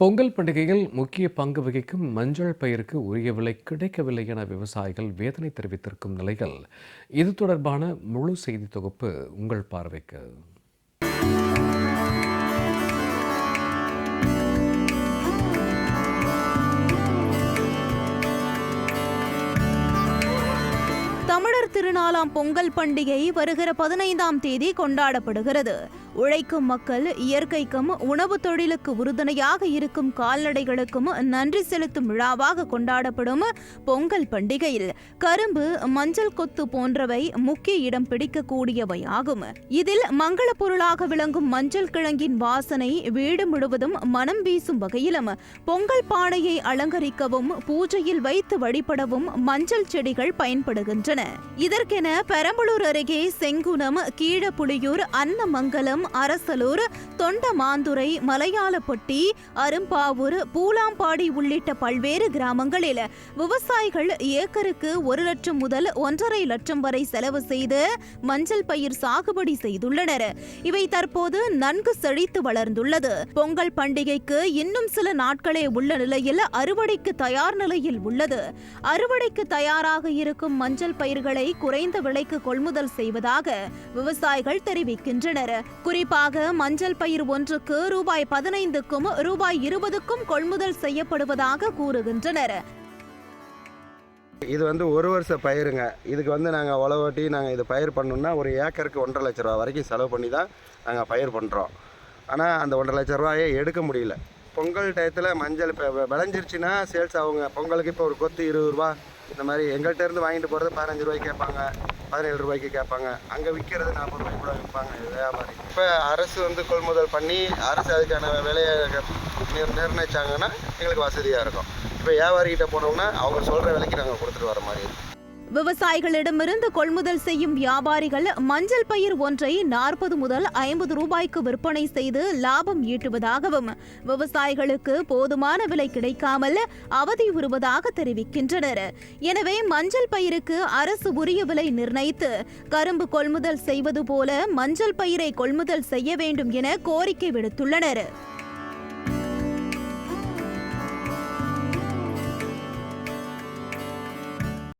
பொங்கல் பண்டிகையில் முக்கிய பங்கு வகிக்கும் மஞ்சள் பயிருக்கு உரிய விலை கிடைக்கவில்லை என விவசாயிகள் வேதனை தெரிவித்திருக்கும் நிலையில் இது தொடர்பான முழு செய்தி தொகுப்பு உங்கள் பார்வைக்கு. தமிழர் திருநாளாம் பொங்கல் பண்டிகை வருகிற பதினைந்தாம் தேதி கொண்டாடப்படுகிறது. உழைக்கும் மக்கள் இயற்கைக்கும் உணவு தொழிலுக்கு உறுதுணையாக இருக்கும் கால்நடைகளுக்கும் நன்றி செலுத்தும் விழாவாக கொண்டாடப்படும் பொங்கல் பண்டிகையில். கரும்பு மஞ்சள் கொத்து போன்றவை முக்கிய இடம் பிடிக்கக்கூடியவை ஆகும் இதில் மங்கள பொருளாக விளங்கும் மஞ்சள் கிழங்கின் வாசனை வீடு முழுவதும் மனம் வீசும் வகையிலும் பொங்கல் பானையை அலங்கரிக்கவும் பூஜையில் வைத்து வழிபடவும் மஞ்சள் செடிகள் பயன்படுகின்றன. இதற்கென பெரம்பலூர் அருகே செங்குணம் கீழப்புலியூர் அன்னமங்கலம் அரசலூர் தொண்டமாந்துறை மலையாளப்பட்டி அரும்பாவூர் பூலாம்பாடி உள்ளிட்ட பல்வேறு கிராமங்களில் விவசாயிகள் ஏக்கருக்கு ஒரு லட்சம் முதல் ஒன்றரை லட்சம் வரை செலவு செய்து மஞ்சள் பயிர் சாகுபடி செய்துள்ளனர். இவை தற்போது நன்கு செழித்து வளர்ந்துள்ளது. பொங்கல் பண்டிகைக்கு இன்னும் சில நாட்களே உள்ள நிலையில் அறுவடைக்கு தயார் நிலையில் உள்ளது. அறுவடைக்கு தயாராக இருக்கும் மஞ்சள் பயிர்களை குறைந்த விலைக்கு கொள்முதல் செய்வதாக விவசாயிகள் தெரிவிக்கின்றனர். குறிப்பாக மஞ்சள் பயிர் ஒன்றுக்கு ரூபாய் பதினைந்துக்கும் ரூபாய் இருபதுக்கும் கொள்முதல் செய்யப்படுவதாக கூறுகின்றனர். இது வந்து ஒரு வருஷ பயிருங்க. இதுக்கு வந்து நாங்கள் உழவட்டி நாங்கள் இது பயிர் பண்ணோம்னா ஒரு ஏக்கருக்கு ஒன்றரை லட்ச ரூபா வரைக்கும் செலவு பண்ணி தான் நாங்கள் பயிர் பண்ணுறோம் ஆனால் அந்த ஒன்றரை லட்ச ரூபாயை எடுக்க முடியல. பொங்கல் டயத்தில் மஞ்சள் இப்போ விளைஞ்சிருச்சுன்னா சேல்ஸ் ஆகுங்க. பொங்கலுக்கு இப்போ ஒரு கொத்து இருபது ரூபா. இந்த மாதிரி எங்கள்கிட்ட இருந்து வாங்கிட்டு போகிறது பதினஞ்சு ரூபாய்க்கு கேட்பாங்க. பதினேழு ரூபாய்க்கு கேட்பாங்க. அங்கே விற்கிறது நாற்பது ரூபாய்க்கு கூட விற்பாங்க வியாபாரி. இப்போ அரசு வந்து கொள்முதல் பண்ணி அரசு அதுக்கான விலையை நிர் நிர்ணயிச்சாங்கன்னா எங்களுக்கு வசதியாக இருக்கும். இப்போ வியாபாரிகிட்ட போனோம்னா அவங்க சொல்கிற விலைக்கு நாங்கள் கொடுத்துட்டு வர மாதிரி இருக்கும் விவசாயிகளிடமிருந்து கொள்முதல் செய்யும் வியாபாரிகள் மஞ்சள் பயிர் ஒன்றை நாற்பது முதல் ஐம்பது ரூபாய்க்கு விற்பனை செய்து லாபம் ஈட்டுவதாகவும் விவசாயிகளுக்கு போதுமான விலை கிடைக்காமல் அவதி உறுவதாக தெரிவிக்கின்றனர். எனவே மஞ்சள் பயிருக்கு அரசு உரிய விலை நிர்ணயித்து கரும்பு கொள்முதல் செய்வது போல மஞ்சள் பயிரை கொள்முதல் செய்ய வேண்டும் என கோரிக்கை விடுத்துள்ளனர்.